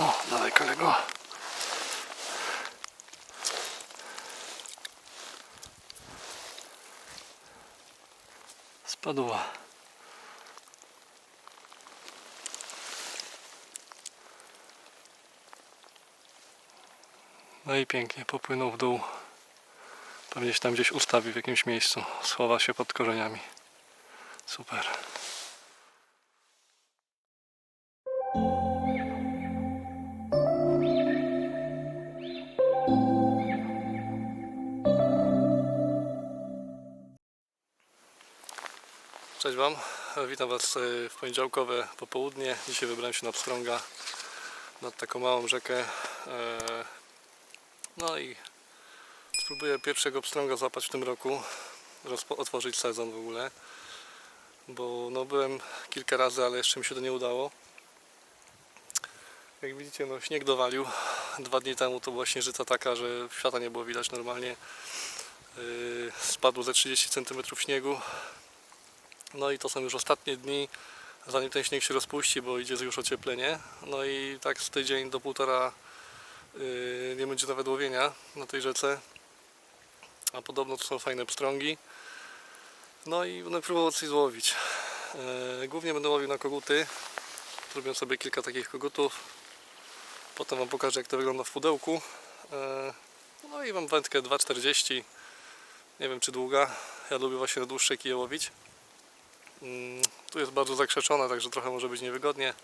O, dawaj kolego. Spadła. No i pięknie, popłynął w dół. Pewnie się tam gdzieś ustawi w jakimś miejscu. Schowa się pod korzeniami. Super. Cześć Wam, witam Was e, w poniedziałkowe popołudnie. Dzisiaj wybrałem się na Pstrąga, nad taką małą rzekę. E, No i spróbuję pierwszego Pstrąga złapać w tym roku, otworzyć sezon w ogóle. Bo no, byłem kilka razy, ale jeszcze mi się to nie udało. Jak widzicie, no, śnieg dowalił. Dwa dni temu to była śnieżyca taka, że świata nie było widać normalnie. Yy, Spadło ze 30 cm śniegu. No i to są już ostatnie dni, zanim ten śnieg się rozpuści, bo idzie już ocieplenie. No i tak z tydzień do półtora yy, nie będzie nawet łowienia na tej rzece. A podobno to są fajne pstrągi. No i będę próbował coś złowić. Yy, głównie będę łowił na koguty. Zrobię sobie kilka takich kogutów. Potem Wam pokażę jak to wygląda w pudełku. Yy, no i mam wędkę 2,40. Nie wiem czy długa. Ja lubię właśnie na dłuższe kije łowić. Mm, Tu jest bardzo zakrzeczone, także trochę może być niewygodnie,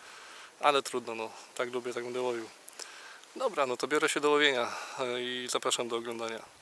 ale trudno, no. Tak lubię, tak będę łowił. Dobra, no to biorę się do łowienia e, i zapraszam do oglądania.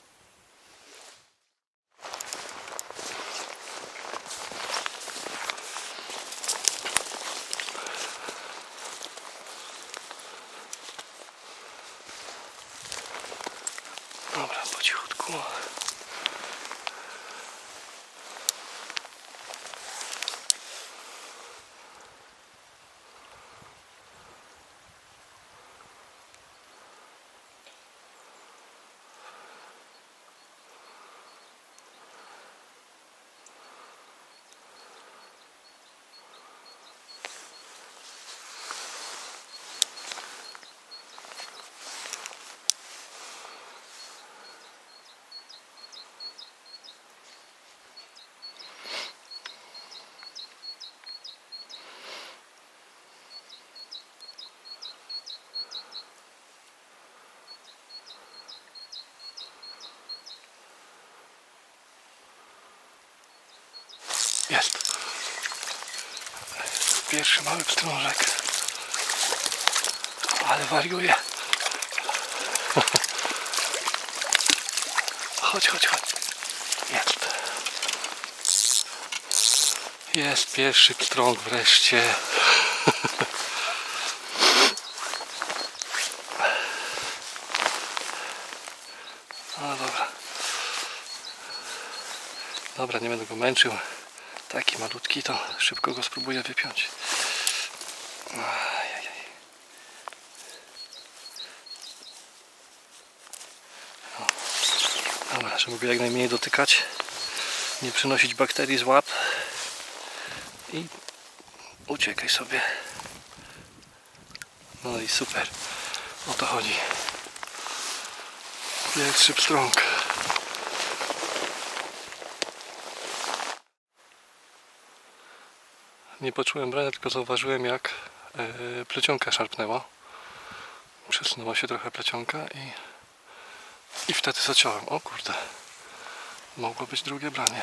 Jest. Pierwszy mały pstrążek. Ale wariuje. Chodź, chodź, chodź. Jest. Jest pierwszy pstrąg wreszcie. No dobra. Dobra, nie będę go męczył. Taki malutki to szybko go spróbuję wypiąć. Dobra, żeby go jak najmniej dotykać. Nie przynosić bakterii z łap. I uciekaj sobie. No i super. O to chodzi. Pierwszy pstrąg. Nie poczułem brania, tylko zauważyłem jak e, plecionka szarpnęła. Przesunęła się trochę plecionka i, i wtedy zaciąłem. O kurde. Mogło być drugie branie.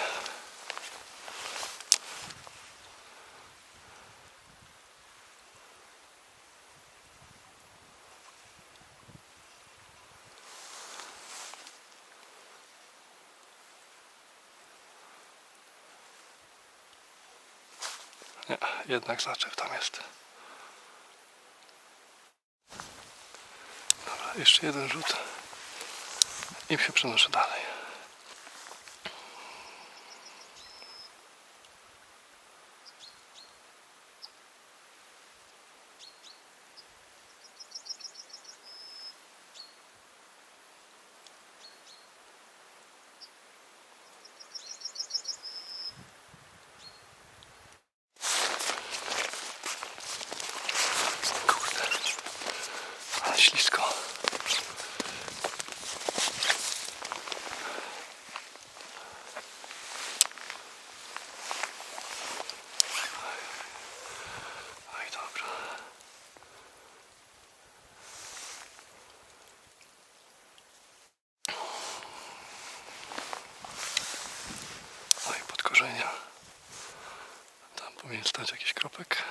Nie, jednak zaczew tam jest. Dobra, jeszcze jeden rzut i się przenoszę dalej. zanurzenia. Tam powinien stać jakiś kropek.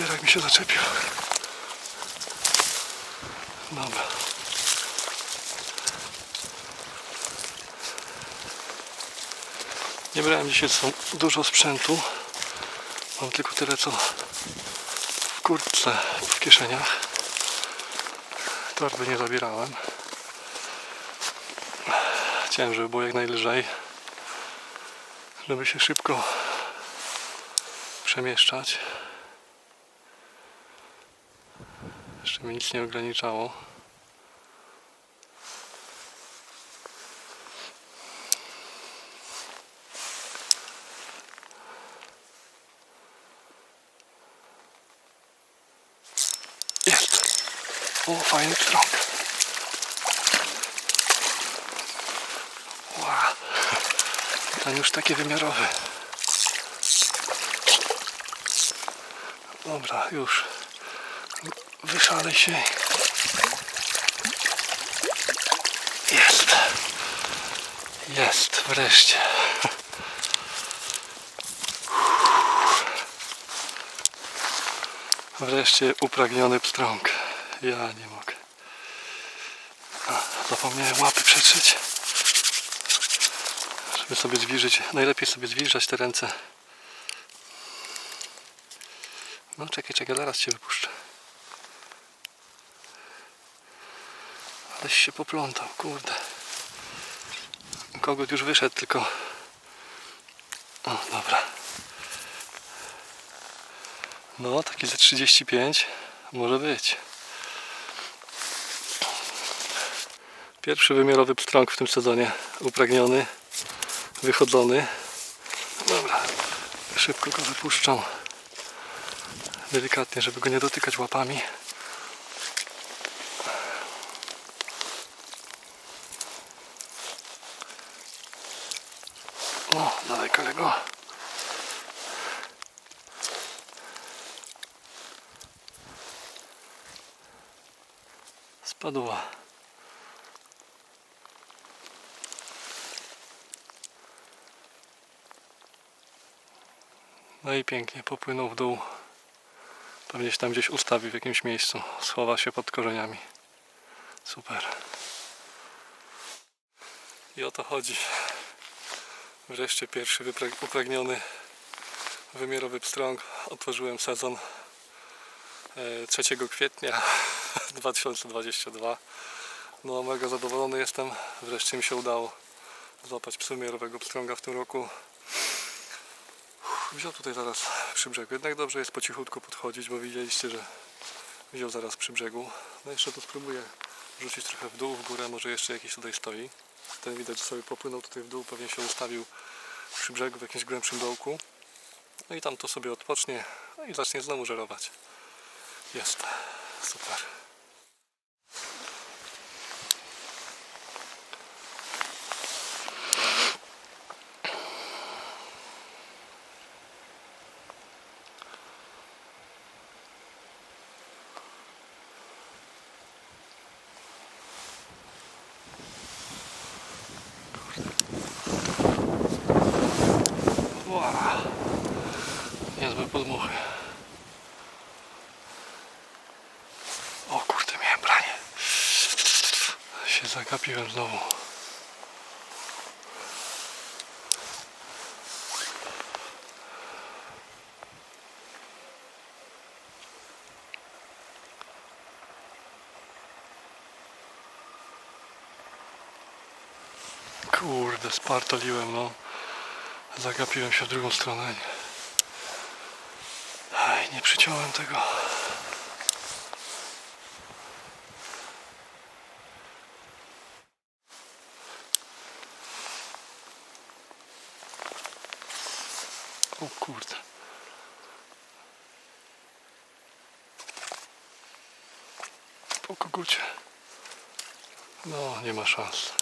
Uzbierak mi się zaczepił. Dobra. Nie brałem dzisiaj są dużo sprzętu. Mam tylko tyle co w kurtce w kieszeniach. Torby nie zabierałem. Chciałem, żeby było jak najlżej. Żeby się szybko przemieszczać. Mi nic nie ograniczało. Jest. O, fajny pstrąg. Wow. Ten już taki wymiarowy. Dobra, już. Wyszalej się. Jest. Jest, wreszcie. Wreszcie upragniony pstrąg. Ja nie mogę. Zapomniałem łapy przetrzeć. Żeby sobie zwilżyć, najlepiej sobie zwilżać te ręce. No czekaj, czekaj, zaraz cię wypuszczę. Aleś się poplątał, kurde. Kogut już wyszedł, tylko... O, dobra. No, taki ze 35 może być. Pierwszy wymiarowy pstrąg w tym sezonie. Upragniony, wychodzony. Dobra, szybko go wypuszczam delikatnie, żeby go nie dotykać łapami. O, dawaj kolego. Spadła. No i pięknie, popłynął w dół. Pewnie się tam gdzieś ustawi w jakimś miejscu. Schowa się pod korzeniami. Super. I o to chodzi. Wreszcie pierwszy upragniony wymiarowy pstrąg. Otworzyłem sezon e, 3 kwietnia 2022. No mega zadowolony jestem. Wreszcie mi się udało złapać wymiarowego pstrąga w tym roku. Wziął tutaj zaraz przy brzegu. Jednak dobrze jest po cichutku podchodzić, bo widzieliście, że wziął zaraz przy brzegu. No jeszcze to spróbuję rzucić trochę w dół, w górę, może jeszcze jakiś tutaj stoi. Ten widać, że sobie popłynął tutaj w dół, pewnie się ustawił przy brzegu w jakimś głębszym dołku. No i tam to sobie odpocznie no i zacznie znowu żerować. Jest. Super. Wow. Niezłe podmuchy. O kurde, miałem branie. Się zagapiłem znowu. Kurde, spartoliłem, no. Zagapiłem się w drugą stronę. Aj, nie przyciąłem tego. O kurde. Po kogucie. No, nie ma szans.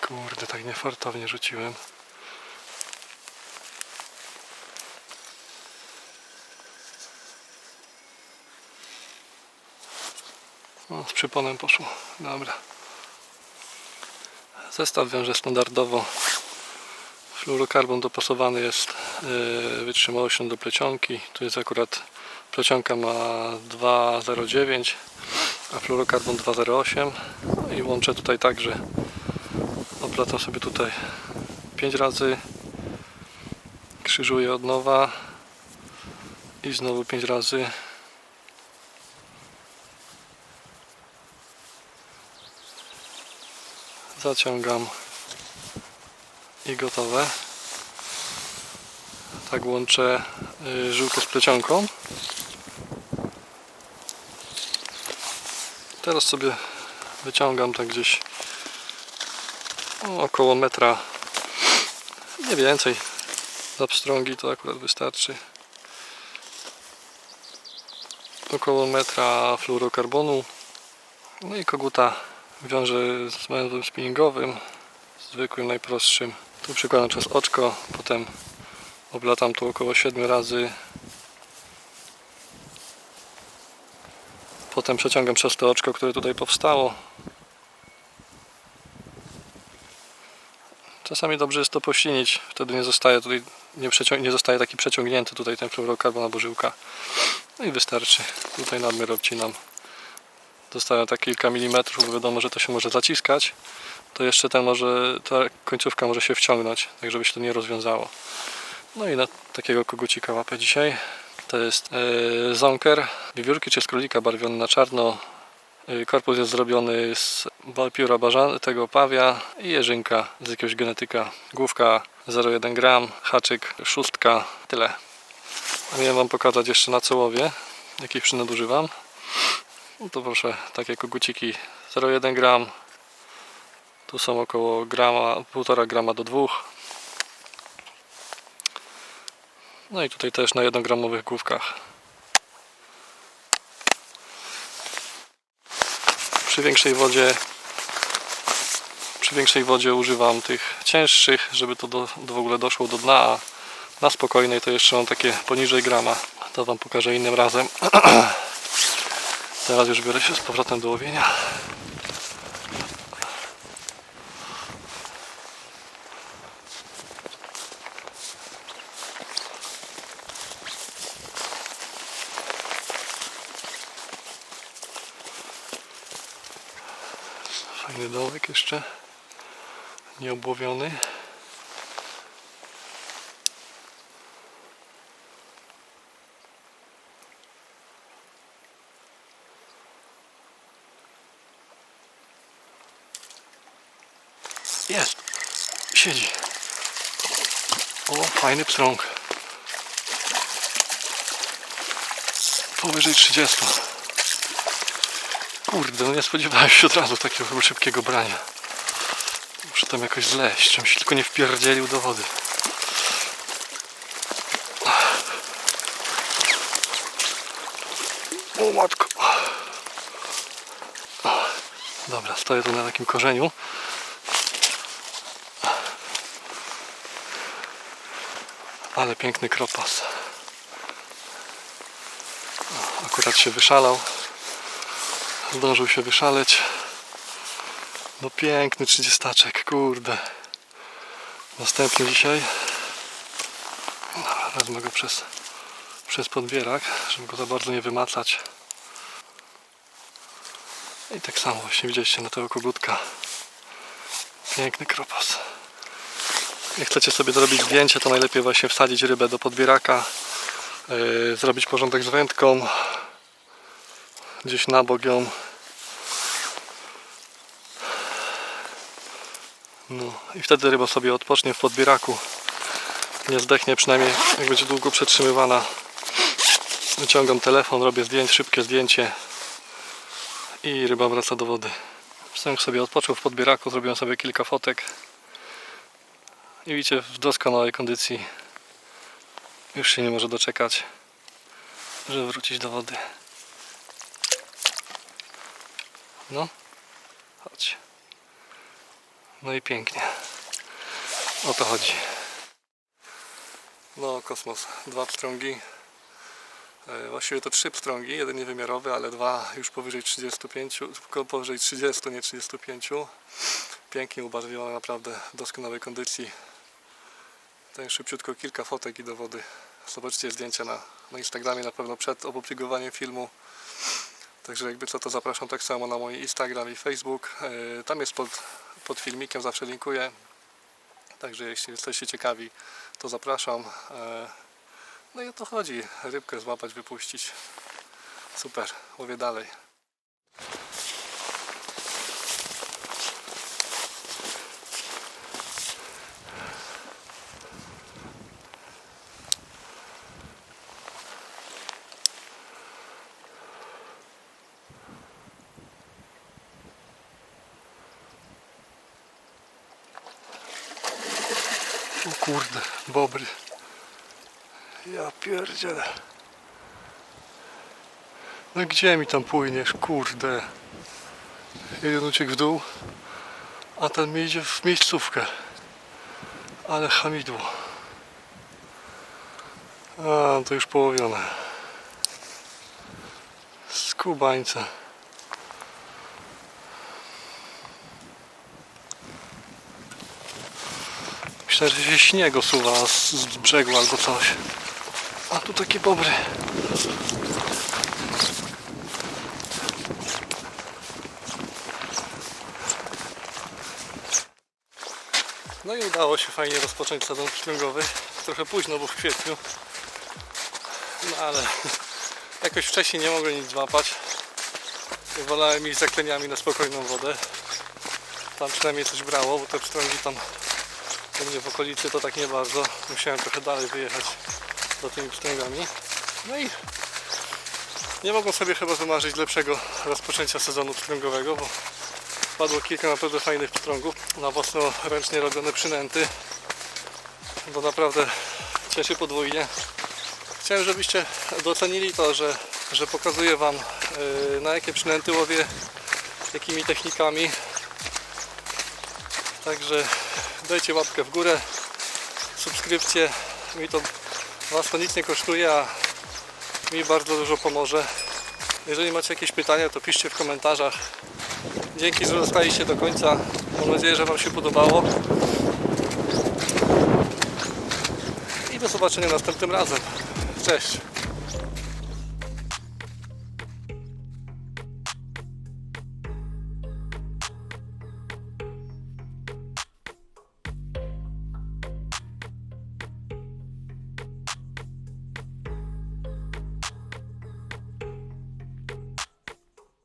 Kurde, tak niefartownie rzuciłem. No, z przyponem poszło. Dobra. Zestaw wiąże standardowo. Fluorokarbon dopasowany jest yy, wytrzymałością do plecionki. Tu jest akurat plecionka ma 2,09 a fluorokarbon 2,08 no i łączę tutaj tak, że oplacam sobie tutaj 5 razy krzyżuję od nowa i znowu 5 razy. Zaciągam i gotowe. Tak łączę y, żyłkę z plecionką. Teraz sobie wyciągam tak gdzieś około metra. Nie więcej. Z pstrągi to akurat wystarczy. Około metra fluorokarbonu. No i koguta wiążę z węzłem spinningowym zwykłym, najprostszym tu przykładam przez oczko potem oblatam tu około 7 razy. Potem przeciągam przez to oczko, które tutaj powstało. Czasami dobrze jest to pościnić wtedy nie zostaje tutaj nie, nie zostaje taki przeciągnięty tutaj ten fluorokarbon albo żyłka no i wystarczy. Tutaj nadmiar obcinam. Zostaje tak kilka milimetrów bo wiadomo, że to się może zaciskać to jeszcze ten może, ta końcówka może się wciągnąć tak żeby się to nie rozwiązało no i na takiego kogucika łapę dzisiaj to jest e, zonker wiewiórki czy z królika barwiony na czarno E, Korpus jest zrobiony z pióra bażan, tego pawia i jeżynka z jakiegoś genetyka. Główka 0,1 gram, haczyk szóstka, tyle. Miałem Wam pokazać jeszcze na cełowie, jakich przynęt używam. No to proszę, takie koguciki 0,1 gram. Tu są około grama, 1,5 grama do 2. No i tutaj też na 1 gramowych główkach. przy większej wodzie przy większej wodzie używam tych cięższych, żeby to do, do w ogóle doszło do dna, a na spokojnej to jeszcze mam takie poniżej grama. To Wam pokażę innym razem. Teraz już biorę się z powrotem do łowienia. Fajny dołek jeszcze. Nieobłowiony. Jest. Siedzi. O, fajny pstrąg. Powyżej 30. Kurde, no nie spodziewałem się od razu takiego szybkiego brania. Muszę tam jakoś zleść, żebym się tylko nie wpierdzielił do wody. O matko. Dobra, stoję tu na takim korzeniu. Ale piękny kropas. Akurat się wyszalał zdążył się wyszaleć. No piękny trzydziestaczek kurde. Następny dzisiaj. Dobra, wezmę go przez przez podbierak żeby go za bardzo nie wymacać i tak samo właśnie widzieliście na tego kogutka. Piękny kropas jak chcecie sobie zrobić zdjęcie to najlepiej właśnie wsadzić rybę do podbieraka yy, zrobić porządek z wędką gdzieś na bok ją No i wtedy ryba sobie odpocznie w podbieraku. Nie zdechnie przynajmniej jak będzie długo przetrzymywana. Wyciągam telefon, robię zdjęcie, szybkie zdjęcie i ryba wraca do wody. Pstrąg sobie odpoczął w podbieraku, zrobiłem sobie kilka fotek i widzicie w doskonałej kondycji. Już się nie może doczekać, żeby wrócić do wody. No, chodź. No i pięknie. O to chodzi. No, kosmos. Dwa pstrągi. E, Właściwie to trzy pstrągi. Jeden niewymiarowy, ale dwa już powyżej 35, tylko powyżej 30, nie 35. Pięknie ubarwione, naprawdę w doskonałej kondycji. Tutaj szybciutko kilka fotek i do wody. Zobaczcie zdjęcia na, na Instagramie na pewno przed opublikowaniem filmu. Także jakby co to zapraszam tak samo na mój Instagram i Facebook. E, Tam jest pod, pod filmikiem, zawsze linkuję. Także jeśli jesteście ciekawi, to zapraszam. E, No i o to chodzi. Rybkę złapać, wypuścić. Super, łowię dalej. O kurde, bobry. Ja pierdzielę. No gdzie mi tam płyniesz, kurde? Jeden uciekł w dół, a ten mi idzie w miejscówkę. Ale hamidło. A, to już połowione. Skubańce. Myślę, się śnieg osuwa z, z brzegu albo coś. A tu takie bobry. No i udało się fajnie rozpocząć sezon pstrągowy. Trochę późno, bo w kwietniu. No ale jakoś wcześniej nie mogłem nic złapać. Wolałem iść za kleniami na spokojną wodę. Tam przynajmniej coś brało, bo te pstrągi tam u mnie w okolicy to tak nie bardzo. Musiałem trochę dalej wyjechać za tymi pstrągami. No i nie mogą sobie chyba wymarzyć lepszego rozpoczęcia sezonu pstrągowego, bo padło kilka naprawdę fajnych pstrągów na własnoręcznie robione przynęty. To naprawdę cieszy podwójnie. Chciałem, żebyście docenili to, że, że pokazuję Wam yy, na jakie przynęty łowię, jakimi technikami. Także dajcie łapkę w górę, subskrypcję. Mi to Was to nic nie kosztuje, a mi bardzo dużo pomoże. Jeżeli macie jakieś pytania, to piszcie w komentarzach. Dzięki, że zostaliście do końca. Mam nadzieję, że Wam się podobało. I do zobaczenia następnym razem. Cześć!